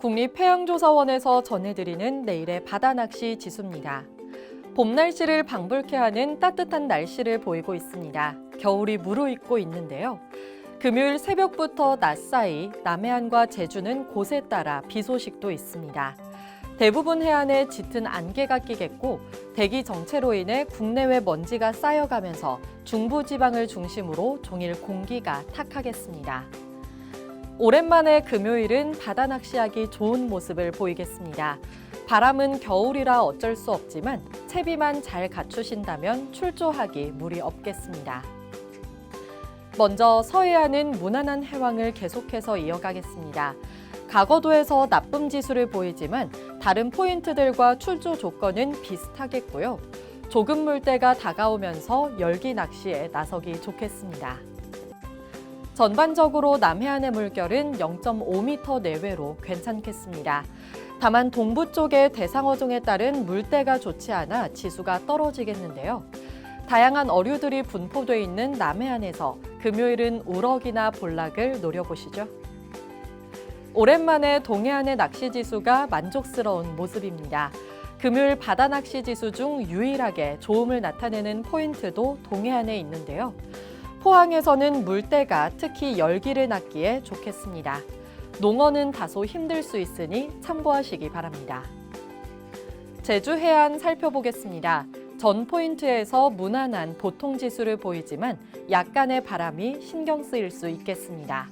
국립해양조사원에서 전해드리는 내일의 바다 낚시 지수입니다. 봄 날씨를 방불케 하는 따뜻한 날씨를 보이고 있습니다. 겨울이 무르익고 있는데요. 금요일 새벽부터 낮 사이 남해안과 제주는 곳에 따라 비 소식도 있습니다. 대부분 해안에 짙은 안개가 끼겠고 대기 정체로 인해 국내외 먼지가 쌓여가면서 중부 지방을 중심으로 종일 공기가 탁하겠습니다. 오랜만에 금요일은 바다 낚시하기 좋은 모습을 보이겠습니다. 바람은 겨울이라 어쩔 수 없지만 채비만 잘 갖추신다면 출조하기 무리 없겠습니다. 먼저 서해안은 무난한 해왕을 계속해서 이어가겠습니다. 가거도에서 나쁨 지수를 보이지만 다른 포인트들과 출조 조건은 비슷하겠고요. 조금 물때가 다가오면서 열기 낚시에 나서기 좋겠습니다. 전반적으로 남해안의 물결은 0.5m 내외로 괜찮겠습니다. 다만 동부 쪽의 대상어종에 따른 물때가 좋지 않아 지수가 떨어지겠는데요. 다양한 어류들이 분포돼 있는 남해안에서 금요일은 우럭이나 볼락을 노려보시죠. 오랜만에 동해안의 낚시 지수가 만족스러운 모습입니다. 금요일 바다 낚시 지수 중 유일하게 좋음을 나타내는 포인트도 동해안에 있는데요. 포항에서는 물때가 특히 열기를 낳기에 좋겠습니다. 농어는 다소 힘들 수 있으니 참고하시기 바랍니다. 제주 해안 살펴보겠습니다. 전 포인트에서 무난한 보통 지수를 보이지만 약간의 바람이 신경 쓰일 수 있겠습니다.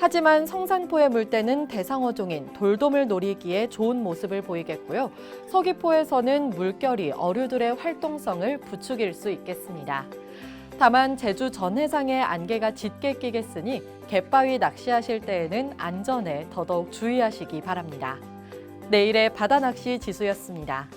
하지만 성산포의 물때는 대상어종인 돌돔을 노리기에 좋은 모습을 보이겠고요. 서귀포에서는 물결이 어류들의 활동성을 부추길 수 있겠습니다. 다만 제주 전해상에 안개가 짙게 끼겠으니 갯바위 낚시하실 때에는 안전에 더더욱 주의하시기 바랍니다. 내일의 바다 낚시 지수였습니다.